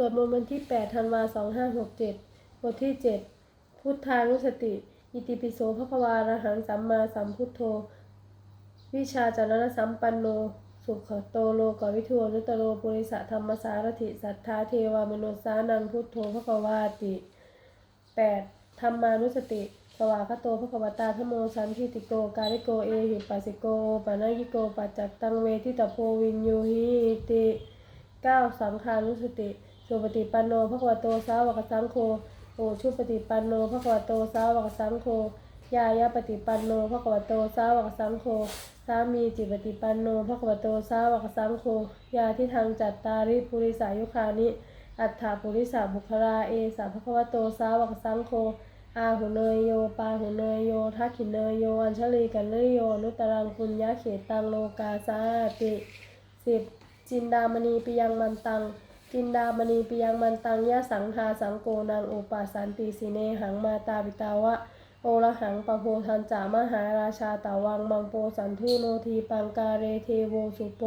สวดมนต์วันที่ 8 ธันวา2567 บทที่ 7 พุทธานุสติ อิติปิโสภควาระหังสัมมาสัมพุทโธ วิชาจารณสัมปันโน สุขโตโลกวิทูนุตโรปุริสธรรมสารถิ สัทธาเทวามนุสานังพุทโธภควาติ 8. ธรรมานุสติ สวากขาโตภควตาธโมสันทิติโก กาลิโก เอหิปัสสิโกปะนายิโกปัจจัตตังเวทิตโพวินยูหิติ 9. สังขานุสติ สุปฏิปันโนภควโตสาวกสังโฆโอชุปฏิปันโนภควโตสาวกสังโฆยายาปฏิปันโนภควโตสาวกสังโฆสามีจิปฏิปันโนภควโตสาวกสังโฆยาที่ทางจัตตาริปุริสายุคานิ อัฏฐาปุริสาบุคลาเอสาภควโตสาวกสังโฆอาหุเนยโยปาหุเนยโยทักขิเนยโยอัญชลีกันเลยโยนุตตรังปุญญาเขตังโลกาสาติสิบจินดามณีปิยังมันตัง จินดามณีปิยังมันตังยะสังหาสังโกนางโอปาสันติสิเนหังมาตาปิตาวะ โอระหังปะโพทันจามหาราชาตาวังมังโปสันทุโนทีปังการเรเทโวสุโป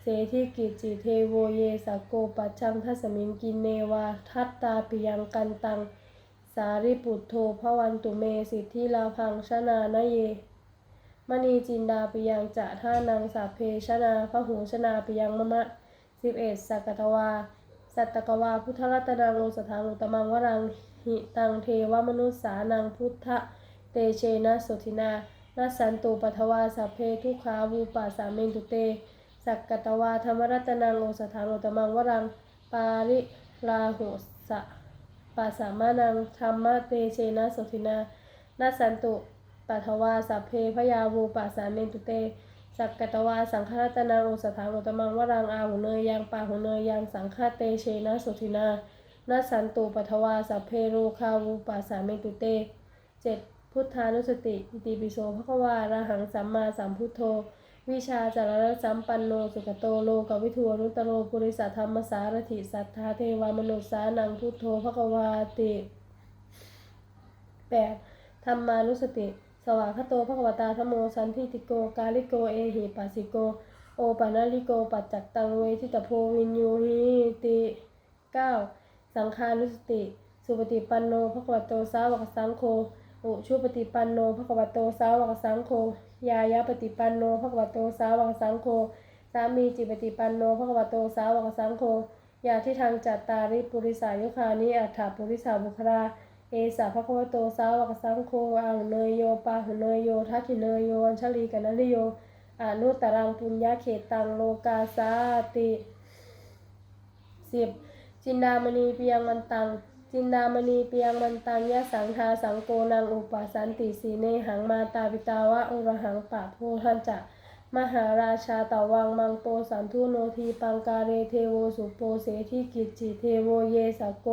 เสธิกิจจิเทโวเยสกโกปัจจังทัสมิงกินเนวาทัตตาปิยังกันตัง สาริปุตโธพระวันตุเมสิทธิลาพังชนานเยมณีจินดาปิยังจะท่านังสัพเพชนาพระหูชนาปิยังมะมะ สิบเอ็ดสักตวา สัตตกวา พุทธรัตนังโอสถานุตมังวรังหิตังเทวมนุสสานังพุทธเตเชนะสุทินานัสันตุปัทวาสัพเพทุขาวูปัสสามินตุเต สักกตวาธรรมรัตนังโอสถานุตมังวรังปาริลาหุสะปัสสามานังธรรมเตเชนะสุทินานัสสันตุปัทวาสัพเพพยาวูปัสสามินตุเต สักกตวาสังฆรัตนาอุสถานุตมังวรังอาหุเนยยังปาหุเนยยังสังฆเตเชนะสุทินานัสสันตุปัทวาสัพเพโรคาวูปัสสามิตุเตเจ็ดพุทธานุสติอิติปิโสภควาระหังสัมมาสัมพุทโธ วิชาจารณสัมปันโนสุขโตโลกวิทูอนุตโรปุริสธรรมสารถิสัทธาเทวามนุสสานังพุทโธภควาติ 8. ธรรมานุสติ สวากขโตภควตาธโมสันทิติโก กาลิโก เอหิปัสสิโก โอปานาลิโก ปัจจักตังเวทิตโพวินยูหิติ 9. สังฆานุสติ สุปฏิปันโนภควโตสาวกสังโฆอุชุปฏิปันโนภควโตสาวกสังโฆ ยายาปฏิปันโนภควโตสาวกสังโฆ สามีจิปฏิปันโนภควโตสาวกสังโฆ ยาที่ทางจัตตาริปุริสายุคานิอัฏฐปุริสาบุคลา เอสาภควโตสาวกสังโฆอาหุเนยโยปาหุเนยโยทักขิเนยโยอัญชลีกันนิโยอนุตตรังปุญญาเขตตังโลกาสาติสิบจินดามณีเปียงมันตัง จินดามณีเปียงมันตังยะสังทาสังโกนางอุปสันติสีเนหังมาตาปิตาวะอุระหังปะโพทันจะมหาราชาตาวังมังโปสันทุโนทีปังการเรเทโวสุโปเสทิกิจจิเทโวเยสโก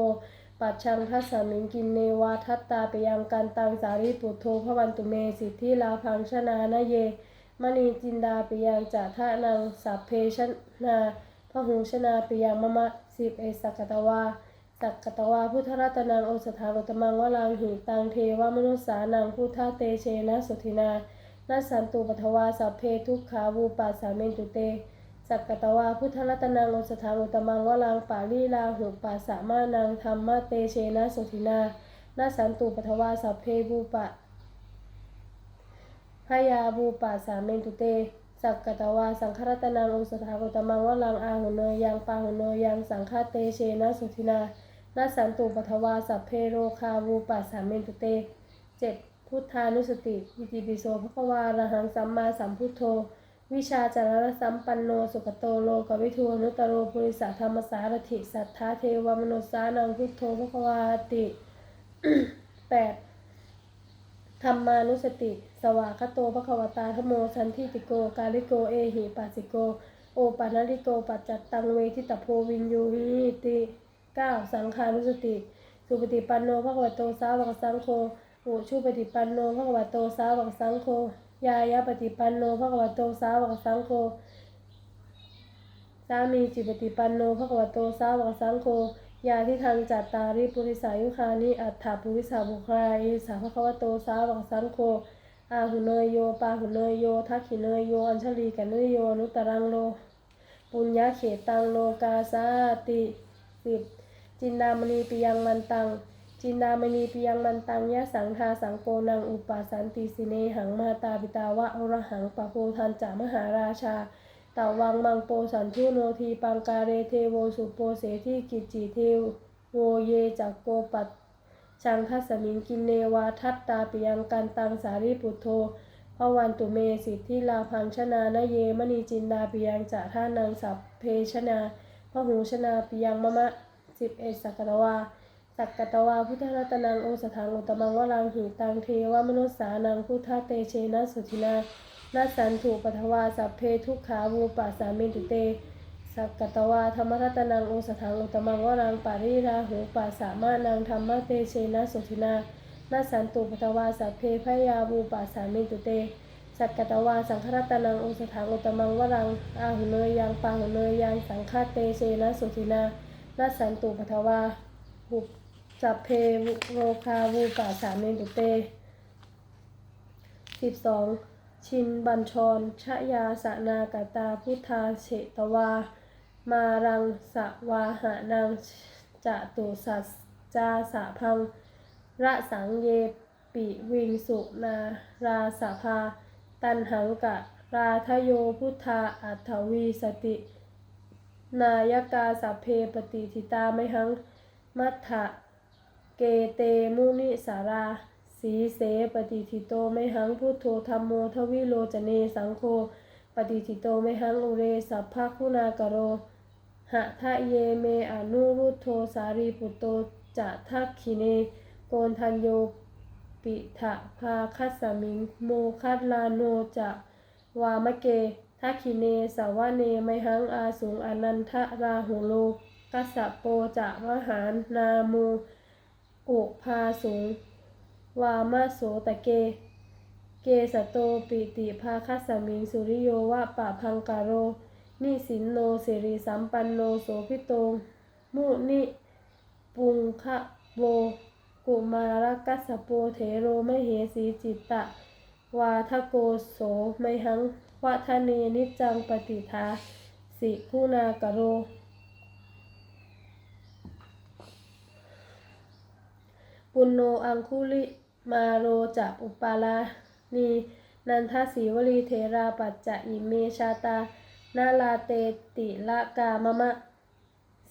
ปัจชังทัสมิงกินเนวาทัตตาไปยังกันตังสาริปุตโธพระวันตุเมสิทธิลาพังชนานะเยมณีจินดาไปยังจัทานังสัพเพชนาพหูชนาไปยังมะมะสิบเอสักกตวาสักกตวาพุทธรัตนังโอสถารุตมังวลังหิตังเทวมนุสสานังพุทธเตเชนะสุทินานัสสันตุปทวาสัพเพทุกขาวูปัสสามินตุเต สักกตวาพุทธรัตนังโอสถารุตมังวลังปาลีลาหุปัสสามานังธรรมเตเชนะสุทินานัสสันตุปทวาสัพเพบูปะพยาบูปาสามเมนตุเต สักกตวาสังฆรัตนังอุสถากุตมังวลังอาหุเนยยังปาหุเนยยังสังฆเตเชนะสุทินานาสันตุปทวาสัพเพโรคาบูปาสามเมนตุเตเจ็ดพุทธานุสติอิติปิโสภควาระหังสัมมาสัมพุทโธ วิชาจารณสัมปันโนสุขโตโลกวิทูนุตโรปุริสธรรมสารถิสัทธาเทวมนุสสานังพุทโธภควาติแปดธรรมานุสติ สวากโตภควตาธโมสันทิติโก กาลิโกเอหิปัสสิโก โอปานาลิโกปัจจัตตังเวทิตโพวินยูหิติ 9. สังขานุสติ สุปฏิปันโนภควโตสาวกสังโฆอุชุปฏิปันโนภควโตสาวกสังโฆ ยายาปฏิปันโนภควโตสาวกสังโฆสามีจิปฏิปันโนภควโตสาวกสังโฆยาที่ทางจัตตาริปุริสายุคานิอัฏฐาปุริสาบุคลาเอสาภควโตสาวกสังโฆอาหุเนยโยปาหุเนยโยทักขิเนยโยอัญชลีกันนยโยนุตตรังโล ปุญญาเขตังโลกาสาติสิบจินดามณีปิยังมันตัง จินดามณีปิยังมันตังยะสังทาสังโกนังอุปาสันติสิเนหังมาตาปิตาวะอรหังปะโพทันจามหาราชาตาวังมังโปสันทุโนทีปังกาเรเทโวสุโปเสทีกิจจิเทโวเยจักโกปัตชังคัสมิงกินเนวาทัตตาปิยังกันตังสารีปุโธพวันตุเมสิทธิลาพังชนานเยมณีจินดาปิยังจะท่านังสัพเพชนาพหูชนาปิยังมะมะสิบเอ็ดสักกตวา สักกตวาพุทธรัตนังโอสถังอุตมังวรังหิตังเทวมนุสสานังพุทธเตเชนะสุทินานาสันถุปัทวาสัพเพทุกขาวูปัสสามิตุเต สักกตวาธรรมรัตนังโอสถังอุตมังวรังปาริราหูปัสสามานังธรรมเตเชนะสุทินานาสันตุปัทวาสัพเพพยาวูปัสสามิตุเต สักกตวาสังฆรัตนังอุสถังอุตมังวรังอาหุเนยยังปาหุเนยยังสังฆาเตเชนะสุทินานาสันตุปัทวาบุ สัพเพโรคาวูปาสามิตุเตสิบสองชินบัญชร ชยาสนากตาพุทธาเฉตวา มารังสวาหานังจะตุสัสจาสะพัง ระสังเยปิวิงสุนาราสภา ตันหังกะ ราทโยพุทธาอัตถวีสติ นายกาสัพเพปฏิทิตาไมหัง มัทธะ เกเตมุนิสาราสีเสปฏิทิโตไมหังพุทโธธรรมโมทวิโลจเนสังโฆปฏิทิโตไมหังอุเรสัพพคุณากโรหะทะเยเมอนุรุตโทสารีปุตโตจะทักขิเน โกนทันโยปิทะภาคัสสมิงโมคัตลาโนจะวามะเกทักขิเนสาวะเนไมหังอาสุงอนันทราหุโลกัสสะโปจะมหานาโม อุพาสุง วามะโสตะเก เกสโตปิติภาคัสมิงสุริโยวะปะพังกาโร นิสินโนสิริสัมปันโนโสพิโตมุนิปุงคะโวกุมารกัสสโปเทโรมเหสีจิตตะ วาทโกโสไมหังวัฒเนนิจจังปฏิทาสิคุณากโร ปุณโนอังคุลิมาโรจะอุปาลานีนันทสีวลีเทราปัจจะอิเมชาตานาลาเตติละกามะมะ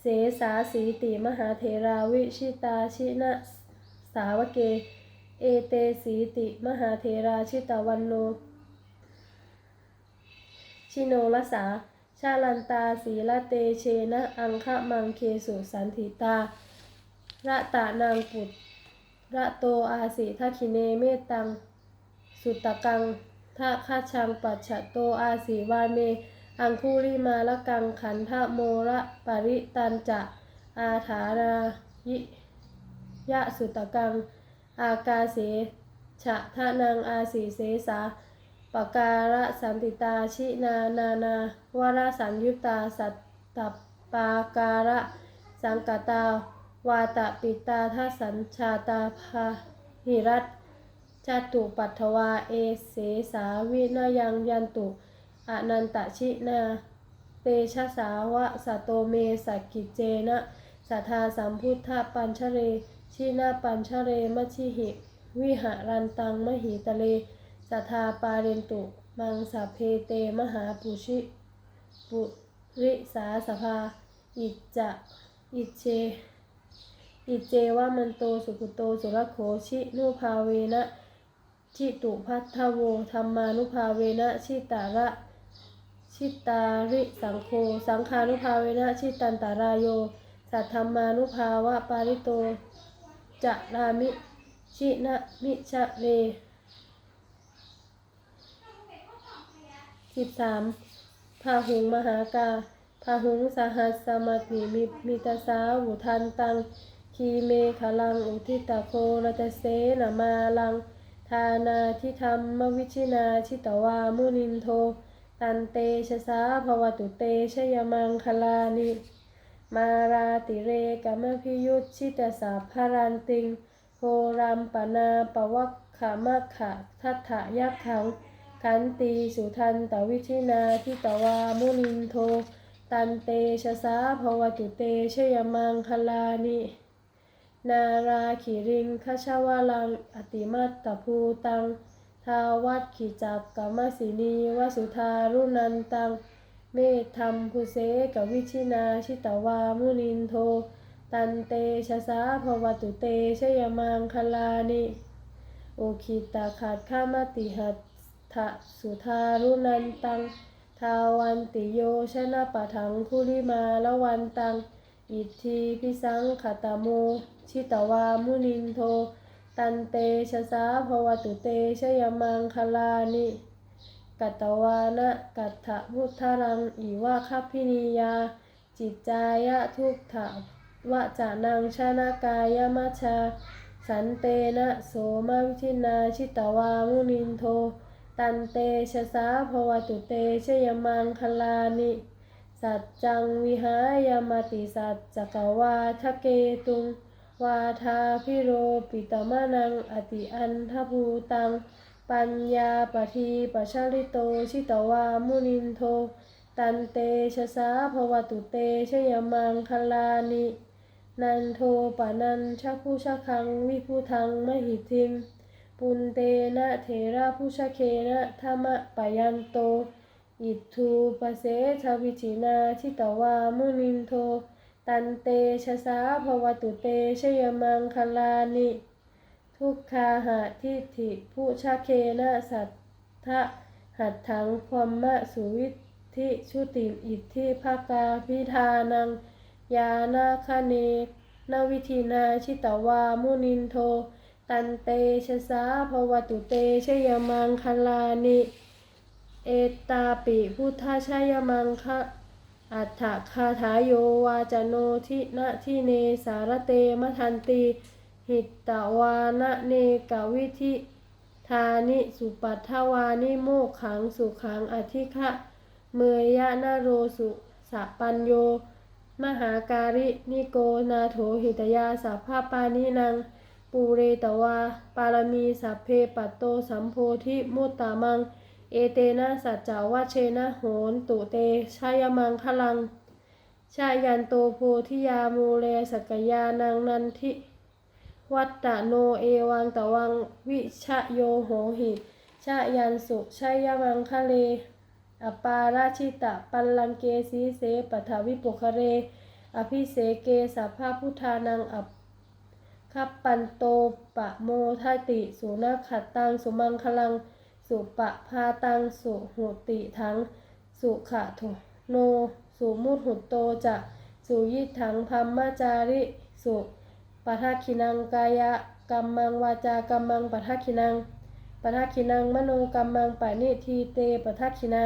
เสสาสีติมหาเทราวิชิตาชินะสาวเก เอเตสีติมหาเทราชิตาวันโน ชิโนลสา ชาลันตาสีละเตเชนะ อังคะมังเคสุสันติตาระตานางปุต ระโตอาสิทคคิเนเมตัง สุตตะกังทะคาชังปัจฉโตอาสีวาเม อังคุริมาละกังขันทะโมระปริตันจะอาถารายิยะสุตตะกัง อากาเสฉะทะนังอาสีเสสาปการะสันติตาชินานานาวรสัญยุตตาสัตตปาการะสังกตา วาตปิตาทสสัญชาตาภาหิรัตจตุปัทวาเอเสสาวินายังยันตุอนันตชินา เตชะสาวะสะโตเมสกกิจเจนะสัทธาสัมพุทธปัญชเร ชินาปัญชเรมชิหิ วิหารันตังมหิตะเลสัทธาปาเรนตุ มังสัพเพเตมหาปุชิปุริสาสภา อิจจะ อิเช อิเจวามันโตสุขุโตสุรโขชินุภาเวนะชิตุพัทธโวธรรมานุภาเวนะชิตาระชิตาริสังโฆสังฆานุภาเวนะชิตันตารายโย สัทธรรมานุภาวะปาริโตจะรามิชินะมิชะเรสิบสามพาหุงมหากาพาหุงสหัสสมัติมิมิตาสาวุทันตัง คีเมขลังอุทิตาโครตเสนามาลัง ทานาทิธรรมวิชินาชิตวามุนินโท ตันเตชะสาภวตุเตชยมังคลานิมาราติเรกมพิยุตชิตสาภารันติงโหรัมปนาปวัคขามะขะทัตถะยักขัง ขันตีสุทันตวิชินาทิตวามุนินโท ตันเตชะสาภวตุเตชยมังคลานิ นาราขิริงคชาวลัง อติมัตตภูตัง ทาวัดขิจักกมสินีวสุธารุนันตัง เมธธรรมภูเสกวิชินาชิตวามุนินโท ตันเตชะสาภวตุเตชยมังคลานิ โอคิตาขาดข้ามติหัตถะสุธารุนันตัง ทาวันติโยชนะปะทังคุริมาละวันตัง อิทธิพิสังขตโม ชิตวามุนินโท ตันเตชะสาภวตุเตชยมังคลานิกัตตวานะกัตถะพุทธรังอีวาคัพพินียา จิตจายะทุกถาวะจานังชนากายมัชา สันเตนะโสมวิทินาชิตวามุนินโท ตันเตชะสาภวตุเตชยมังคลานิสัจจังวิหายมติสัจจกวาทะเกตุง วาทาพิโรปิตมะนังอติอันทภูตัง ปัญญาปทีปชาลิโตชิตวามุนินโท ตันเตชะสาภวตุเตชยมังคลานิ นันโทปะนันชักผู้ชักคังวิผู้ทังมหิทิม ปุนเตนะเถระผู้ชะเคนะธรรมปยันโต อิทูปเสชวิจินาชิตวามุนินโท ตันเตชะสาภวตุเตชยมังคลานิ ทุกคาหะทิฐิผู้ชะเคนะสัทธะหัตถังความมะสุวิธิชุติอิทธิภากาพิธานัง ยานาคเนนวิธีนาชิตวามุนินโท ตันเตชะสาภวตุเตชยมังคลานิ เอตาปิพุทธชยมังคะ อัฏฐคาถาโยวาจโนทินะทิเนสารเตมะทันติหิตตวานะเนกวิธิทานิสุปัทวานิโมกขังสุขังอธิคะเมยยะนาโรสุสะปัญโย มหาการินิโกนาโถหิตยาสัพพปานินัง ปูเรตวา ปารมีสัพเพปัตโตสัมโพธิมุตตามัง เอเตนะสัจจาวาเชนะโหนตุเตชายมังคลัง ชายันโตโพธิยามูเลสกยานังนันทิวัตตะโนเอวังตะวังวิชะโยโหหิชายันสุชายมังคะเล อปาราชิตะปัลลังเกสีเสปัทวิปุคะเร อภิเสเกสัพพะพุทธานังอัปคัปปันโตปะโมทติสุนัขขัดตังสุมังคลัง สุปะพาตังสุหุติทังสุขะโทโน สุมุตหุตโตจะสุยิทังพัมมาจาริสุปทักขินังกายะกัมมังวาจากัมมังปทักขินังปทักขินังมโนกัมมังปะนิทีเตปทักขินา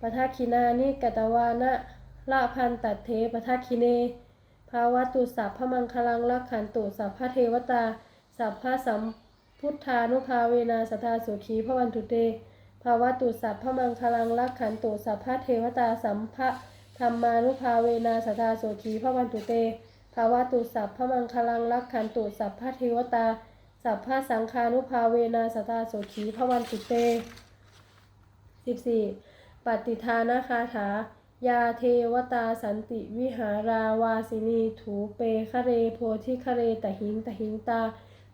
ปทักขินานิกตวานะละพันตัดเทปทักขิเนภาวะตุสัพพมังคลังลักขันตุสัพพเทวตาสัพพสัม พุทธานุภาเวนาสทาสุขีพระวันตุเตภาวะตุสัพพะมังคลังลักขันตุสัพพะเทวตาสัมภะธรรมานุภาเวนาสทาสุขีพระวันตุเตภาวะตุสัพพะมังคลังลักขันตุสัพพะเทวตา สัพพะสังฆานุภาเวนาสทาสุขีพระวันตุเต 14. ปฏิทานาคาถายาเทวตาสันติวิหาราวาสินีถูเปคะเรโพธิคะเรตหิงตหิงตา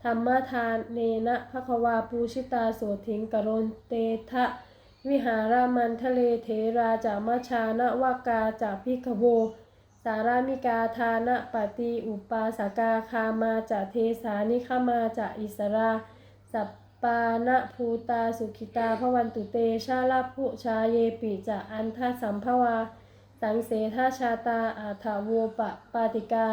ธรรมทานเนนะภควาปูชิตาโสถิงกรนเตทะวิหารามันทะเลเทราจามาชานะวากาจาพิกโว สารามิกาทานะปฏิอุปาสกาคามาจะเทสานิขมาจะอิสราสัปปานะภูตาสุขิตาพะวันตุเตชาลาภุชาเยปิจะอันทสัมภวาสังเสทาชาตาอาถาโวปะปาติกา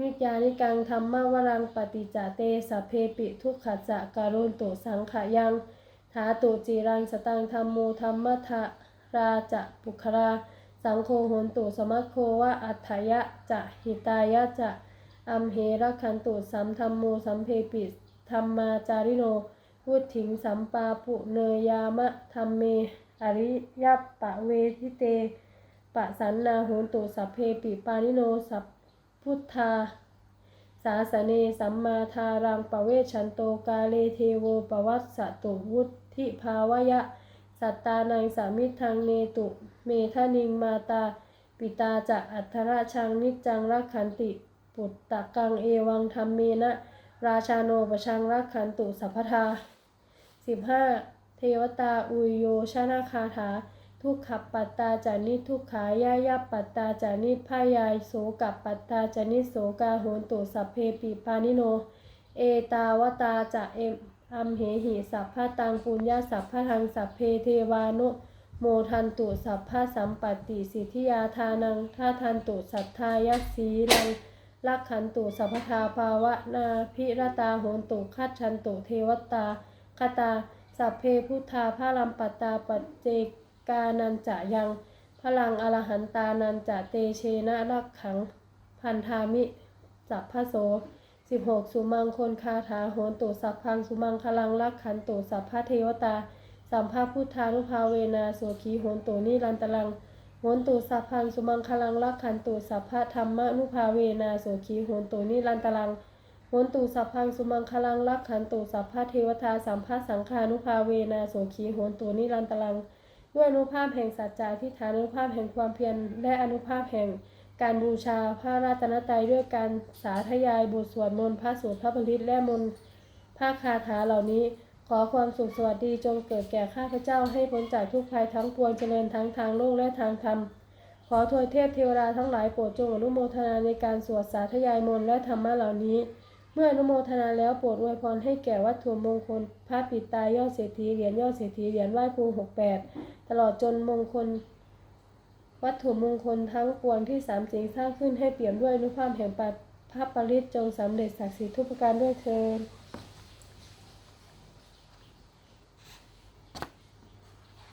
นิจานิกังธรรมวรังปฏิจเตสัพเพปิทุกขจะการุณตุสังขยังถาตุจีรังสตังธรรมโมธรรมทะราจะปุครา สังโฆโหนตุสมัคโควะอัฏฐยะจะหิตายะจะอัมเหระคันตุสัมธรรมโมสัมเพปิธรรมาจาริโนพุทถิงสัมปาปุเนยามะธรรมเม อริยปปะเวทิเต ปะสันนาโหนตุสัพเพปิปานิโนสัพ พุทธา สาสเนสัมมาทารังปะเวชันโตกาเลเทโวปวัสสตุวุธิภาวยะ สัตตานังสามิทังเนตุ เมทะนิงมาตา ปิตาจะอัทราชังนิจังรักขันติ ปุตตะกังเอวังธรรมเมนะ ราชาโนปชังรักขันตุสัพพทา 15. เทวตาอุยโยชนะคาถา ทุกขปัตตาจานิทุกขายายาปัตตาจานิพายายโสกับปัตตาจานิโสกาโหนตุสัพเพปิปานิโน เอตาวตาจะเอมอัมเหหิสัพพะตังปุญญาสัพพะทังสัพเพเทวานุโมทันตุสัพพะสัมปติสิทธิยาทานังท่าทันตุสัทธายัสีลังลักขันตุสัพพทาภาวะนาพิรตาโหนตุคัจฉันตุเทวตาคตาสัพเพพุทธาพระลัมปัตตาปัจเจกานันจะยังพลังอรหันตานันจะเตเชนะรักขังพันธามิสัพพโส16สุมังคนคาถาโหนตุสัพพังสุมังคลังรักขันตุสัพพะเทวตา สัมภาพุทธานุภาเวนาโสขีโหนตุนิรันตลังโหนตุสัพพังสุมังคลังรักขันตุสัพพะธรรมนุภาเวนาโสขีโหนตุนิรันตลังโหนตุสัพพังสุมังคลังรักขันตุสัพพะเทวทาสัมภะสังฆานุภาเวนาโสขีโหนตุนิรันตลัง ด้วยอนุภาพแห่งสัจจะที่ฐานอนุภาพแห่งความเพียรและอนุภาพแห่งการบูชาพระราตนตรัยด้วยการสาธยายบทสวดมนต์พระสูตรพระบริตและมนต์ภาคคาถาเหล่านี้ ขอความสุขสวัสดีจงเกิดแก่ข้าพเจ้าให้พ้นจากทุกภัยทั้งปวงเจริญทั้งทางโลกและทางธรรม ขอทวยเทพเทวดาทั้งหลายโปรดจงอนุโมทนาในการสวดสาธยายมนต์และธรรมะเหล่านี้ เมื่ออนุโมทนาแล้วโปรดอวยพรให้แก่วัตถุมงคลพระปิดตายอดเศรษฐีเหรียญยอดเศรษฐีเหรียญไหว้ครูหกแปดตลอดจนมงคล วัตถุมงคลทั้งปวงที่สามสิ่งสร้างขึ้นให้เปี่ยมด้วยอนุภาพแห่งปัพระปริศจงสำเร็จศักดิ์สิทธิ์ทุกประการด้วยเทอ